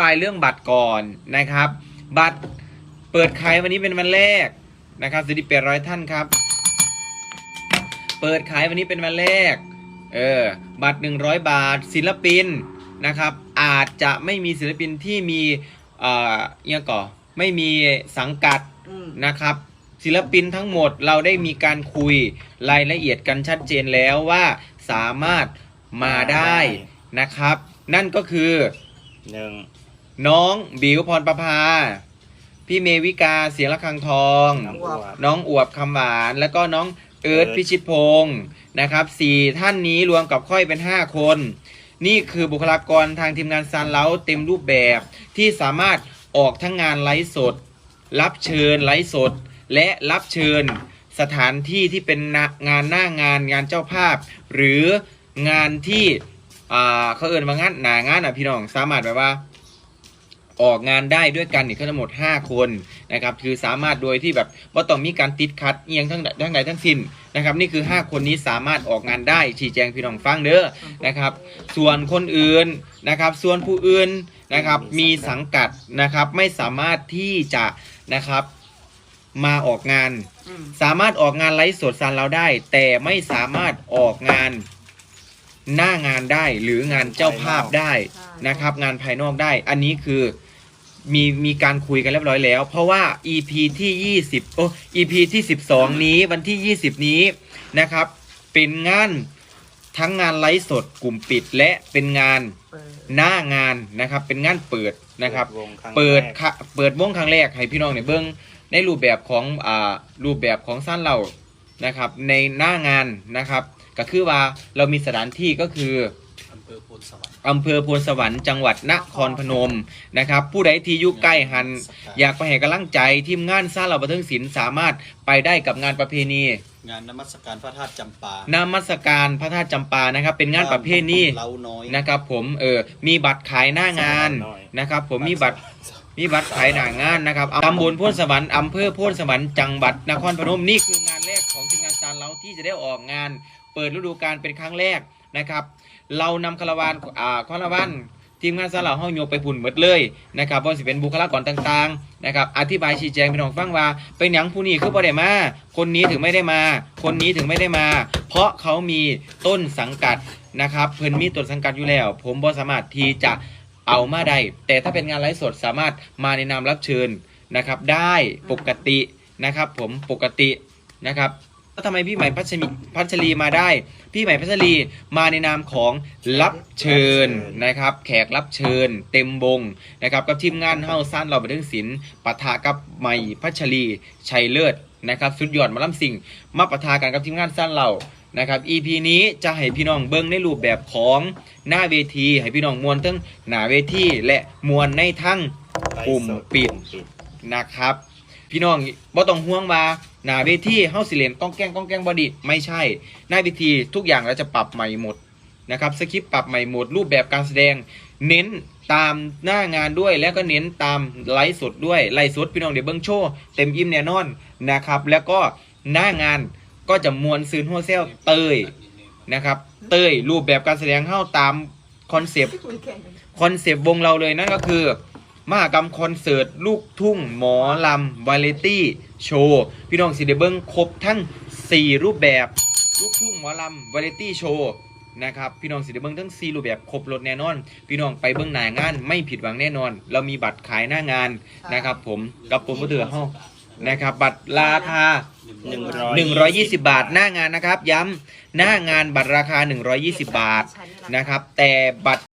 บายเรื่องบัตรก่อนนะครับ บัตรเปิดขายวันนี้เป็นวันแรกนะครับสิบแปดร้อยท่านครับ เปิดขายวันนี้เป็นวันแรก เออ บัตร100บาท ศิลปินนะครับ อาจจะไม่มีศิลปินที่มี เอ่อเอี่ยก่อไม่มีสังกัดอืมนะครับ ศิลปินทั้งหมดเราได้มีการคุยรายละเอียดกันชัดเจนแล้วว่าสามารถมาได้นะครับ นั่นก็คือหนึ่ง น้องบิวพรประภา พี่เมวิกาเสียงระฆังทอง น้องอวบ น้องอวบคำหวาน แล้วก็น้องเอิร์ธเอิร์ธพิชิตพงศ์นะครับสี่ท่านนี้รวมกับค่อยเป็น5คน นี่คือบุคลากรทางทีมงานซานเล้าเต็มรูปแบบที่สามารถออกทั้งงานไลฟ์สด รับเชิญไลฟ์สด และรับเชิญสถานที่ที่เป็นงานหน้างานงานเจ้าภาพ หรืองานที่อ่าเขาเอินว่างานหนางานอะพี่น้องสามารถแบบว่า ออกงานได้ด้วยกันอีกทั้งหมด 5 คนนะครับคือสามารถโดยที่แบบว่าต้องมีการติดคัดเอียงทั้งทั้งใดทั้งสิ้นนะครับนี่คือ 5 คนนี้สามารถออกงานได้ชี้แจงพี่น้องฟังเด้อนะครับ ส่วนคนอื่นนะครับ ส่วนผู้อื่นนะครับมีสังกัดนะครับไม่สามารถที่จะนะครับมาออกงานอืมสามารถออกงานไลฟ์สดซันเราได้ แต่ไม่สามารถออกงานหน้างานได้หรืองานเจ้าภาพได้นะครับ งานภายนอกได้ อันนี้คือ มีมีการคุยกันเรียบร้อยแล้ว เพราะว่า EP ที่ 20 โอ้ EP ที่ 12 นี้วันที่ 20 นี้นะครับ เป็นงานทั้งงานไลฟ์สดกลุ่มปิดและเป็นงานเปิดหน้างานนะครับ เป็นงานเปิดนะครับวงครั้งเปิดแรกค่ะเปิดวงครั้งแรกให้พี่น้องเนี่ยเบิ้งในรูปแบบของอ่ารูปแบบของสั้นเรานะครับ ในหน้างานนะครับ ก็คือว่าเรามีสถานที่ก็คืออำเภอโพนสวรรค์อำเภอโพนสวรรค์จังหวัดนครพนมนะครับ ผู้ใดที่อยู่ใกล้หัน อยากไปให้กำลังใจทีมงานสร้างเราบันเทิงศิลป์สามารถไปได้กับงานประเพณีงานนมัสการพระธาตุจำปานามัสการพระธาตุจำปานะครับ เป็นงานประเพณีเล้าน้อย นะครับ ผมเออมีบัตรขายหน้างานนะครับ ผมมีบัตรมีบัตรขายหนางานนะครับตำบลโพนสวรรค์อำเภอโพนสวรรค์จังหวัดนครพนมนี่คืองานแรกของทีมงานซานเราที่จะได้ออกงาน เปิดฤดูกาลเป็นครั้งแรก นะครับ เรานำคาราวานอ่าคาราวานทีมงานซาเราห้องโยกไปพุ่นหมดเลยนะครับว่าสิเป็นบุคลากรต่างๆนะครับอธิบายชี้แจงพี่น้องฟังว่า เป็นหยังผู้นี้คือบ่ได้มา คนนี้ถึงไม่ได้มา คนนี้ถึงไม่ได้มา เพราะเขามีต้นสังกัดนะครับเพิ่นมีต้นสังกัดอยู่แล้ว ผมบ่สามารถที่จะเอามาได้แต่ถ้าเป็นงานไลฟ์สดสามารถมาในนามรับเชิญนะครับได้ปกตินะครับผมปกตินะครับแล้วทำไมพี่ใหม่พัชรีพัชรีมาได้ พี่ใหม่พัชรีมาในนามของรับเชิญนะครับ แขกรับเชิญ เต็มวงนะครับกับทีมงานเฮาซ่านเราบันเทิงศิลป์ปะทะกับใหม่พัชรีชัยเลิศนะครับสุดยอดหมาล่ำสิ่ง มาปะทะกันกับทีมงานซ่านเรานะครับ EP นี้จะให้พี่น้องเบิ้งในรูปแบบของหน้าเวที ให้พี่น้องมวลทั้งหน้าเวทีและมวลในทั้งกลุ่มปิดกลุ่มปิดนะครับ พี่น้องบ่ต้องห่วงว่าหน้าเวทีเฮาสิเลนก้องแกล้งก้องแกล้งบอดีไม่ใช่หน้าเวทีทุกอย่างเราจะปรับใหม่หมดนะครับสคริปต์ปรับใหม่หมดรูปแบบการแสดง เน้นตามหน้างานด้วยแล้วก็เน้นตามไลฟ์สดด้วยไลฟ์สดพี่น้องเดี๋ยวเบิ้งโชว์เต็มอิ่มแน่นอนนะครับ แล้วก็หน้างานก็จะมวลซืนหัวเซลเตยนะครับเต้ยรูปแบบการแสดงเข้าตามคอนเซปต์คุยแข่งกันคอนเซปต์วงเราเลยนั่นก็คือ มหากรรมคอนเสิร์ต ลูกทุ่ง หมอลำวาเลตี้ โชว์ พี่น้องสิเดเบิงครบทั้ง 4 รูปแบบ ลูกทุ่ง หมอลำวาเลตี้ โชว์นะครับพี่น้องสิเดเบิงทั้ง 4 รูปแบบครบรถแน่นอน พี่น้องไปเบิ้งหน้างานไม่ผิดหวังแน่นอน เรามีบัตรขายหน้างานนะครับผมกับผมก็เถือห้องนะครับบัตรราคาหนึ่งร้อย120 บาทหน้างานนะครับ ย้ำหน้างานบัตรราคา 120 บาทนะครับแต่บัตร